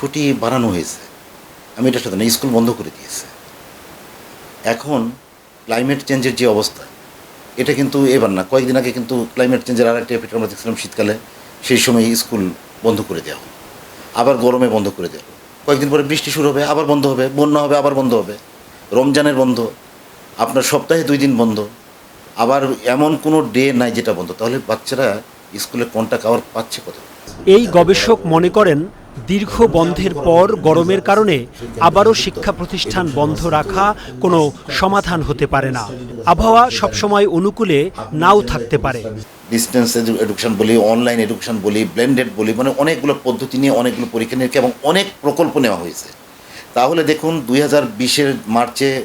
ছুটি বাড়ানো হয়েছে। আমি এটার সাথে না, স্কুল বন্ধ করে দিয়েছে। এখন ক্লাইমেট চেঞ্জের যে অবস্থা, এটা কিন্তু এবার না, কয়েকদিন আগে কিন্তু ক্লাইমেট চেঞ্জের আর একটা এফেক্ট আমরা দেখছিলাম শীতকালে, সেই সময় স্কুল বন্ধ করে দেওয়া হলো। আবার গরমে বন্ধ করে দেওয়া হলো। কয়েকদিন পরে বৃষ্টি শুরু হবে, আবার বন্ধ হবে, বন্যা হবে, আবার বন্ধ হবে। রমজানের বন্ধ, আপনার সপ্তাহে দুই দিন বন্ধ। আবার এমন কোনো ডে নাই যেটা বন্ধ। তাহলে বাচ্চারা স্কুলে কন্টাক্ট আওয়ার পাচ্ছে কত এই গবেষক মনে করেন দীর্ঘ বন্ধের পর গরমের কারণে আবারও শিক্ষা প্রতিষ্ঠান বন্ধ রাখা কোনো সমাধান হতে পারে না। আবহাওয়া সবসময় অনুকূলে নাও থাকতে পারে। ডিস্টেন্স এডুকেশন বলি অনলাইন এডুকেশন বলি ব্লেন্ডেড বলি মানে অনেকগুলো পদ্ধতি নিয়ে অনেকগুলো পরীক্ষা নিরীক্ষা এবং অনেক প্রকল্প নেওয়া হয়েছে। তাহলে দেখুন, দুই হাজার বিশের মার্চে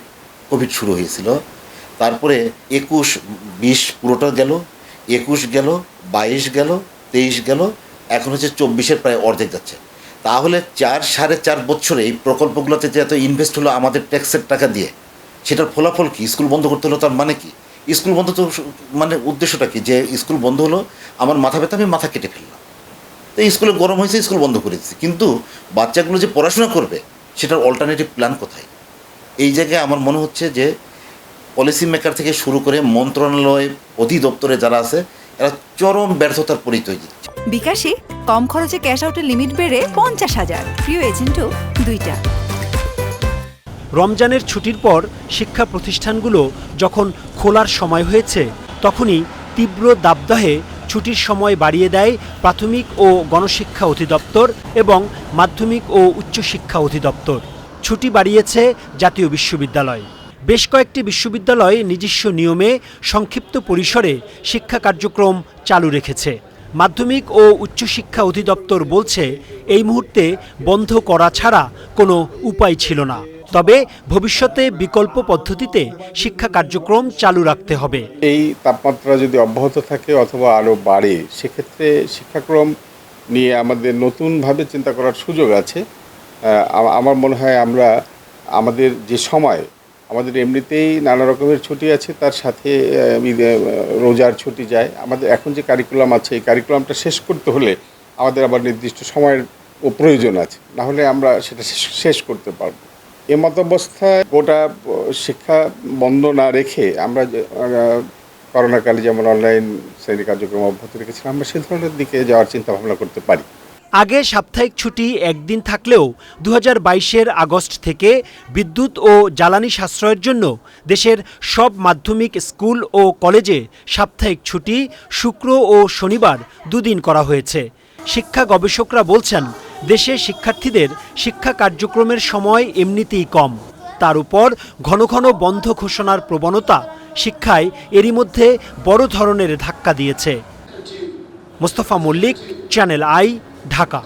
কোভিড শুরু হয়েছিল। তারপরে একুশ, বিশ পুরোটা গেল, একুশ গেল, বাইশ গেল, তেইশ গেল, এখন হচ্ছে চব্বিশের প্রায় অর্ধেক যাচ্ছে। তাহলে চার সাড়ে চার বছরে এই প্রকল্পগুলোতে যে এত ইনভেস্ট হলো আমাদের ট্যাক্সের টাকা দিয়ে, সেটার ফলাফল কি? স্কুল বন্ধ করতে হলো তার মানে কি? স্কুল বন্ধ তো মানে উদ্দেশ্যটা কি? যে স্কুল বন্ধ হলো, আমার মাথা ব্যথা, আমি মাথা কেটে ফেললাম। তো স্কুলে গরম হয়েছে, স্কুল বন্ধ করে দিচ্ছি কিন্তু বাচ্চাগুলো যে পড়াশোনা করবে, সেটার অল্টারনেটিভ প্ল্যান কোথায়? এই জায়গায় আমার মনে হচ্ছে যে পলিসি মেকার থেকে শুরু করে মন্ত্রণালয়, অধিদপ্তরে যারা আছে, এরা চরম ব্যর্থতার পরিচয় দিচ্ছে। বিকাশে কম খরচে ক্যাশ আউটের লিমিট বেড়ে পঞ্চাশ হাজার। প্রিয় এজেন্টও দুইটা। রমজানের ছুটির পর শিক্ষা প্রতিষ্ঠানগুলো যখন খোলার সময় হয়েছে, তখনই তীব্র দাবদাহে ছুটির সময় বাড়িয়ে দেয় প্রাথমিক ও গণশিক্ষা অধিদপ্তর এবং মাধ্যমিক ও উচ্চশিক্ষা অধিদপ্তর। ছুটি বাড়িয়েছে জাতীয় বিশ্ববিদ্যালয়। বেশ কয়েকটি বিশ্ববিদ্যালয় নিজস্ব নিয়মে সংক্ষিপ্ত পরিসরে শিক্ষা কার্যক্রম চালু রেখেছে। মাধ্যমিক ও উচ্চশিক্ষা অধিদপ্তর বলছে, এই মুহূর্তে বন্ধ করা ছাড়া কোনো উপায় ছিল না। তবে ভবিষ্যতে বিকল্প পদ্ধতিতে শিক্ষা কার্যক্রম চালু রাখতে হবে। এই তাপমাত্রা যদি অব্যাহত থাকে অথবা আরও বাড়ে, সেক্ষেত্রে শিক্ষাক্রম নিয়ে আমাদের নতুনভাবে চিন্তা করার সুযোগ আছে। আমার মনে হয় আমরা আমাদের যে সময় আমাদের এমনিতেই নানা রকমের ছুটি আছে, তার সাথে রোজার ছুটি যায়। আমাদের এখন যে কারিকুলাম আছে, এই কারিকুলামটা শেষ করতে হলে আমাদের আবার নির্দিষ্ট সময়ের ও প্রয়োজন আছে। না হলে আমরা সেটা শেষ- শেষ করতে পারব। এ মতাবস্থায় গোটা শিক্ষা বন্ধ না রেখে আমরা করোনাকালে যেমন অনলাইন শ্রেণি কার্যক্রম অব্যাহত রেখেছিলাম, আমরা সে ধরনের দিকে যাওয়ার চিন্তা ভাবনা করতে পারি। আগে সাপ্তাহিক ছুটি একদিন থাকলেও দু হাজার আগস্ট থেকে বিদ্যুৎ ও জ্বালানি সাশ্রয়ের জন্য দেশের সব মাধ্যমিক স্কুল ও কলেজে সাপ্তাহিক ছুটি শুক্র ও শনিবার দুদিন করা হয়েছে। শিক্ষা গবেষকরা বলছেন, দেশে শিক্ষার্থীদের শিক্ষা কার্যক্রমের সময় এমনিতেই কম। তার উপর ঘন ঘন বন্ধ ঘোষণার প্রবণতা শিক্ষায় এরই মধ্যে বড় ধরনের ধাক্কা দিয়েছে। Mostafa Mallik channel I Dhaka.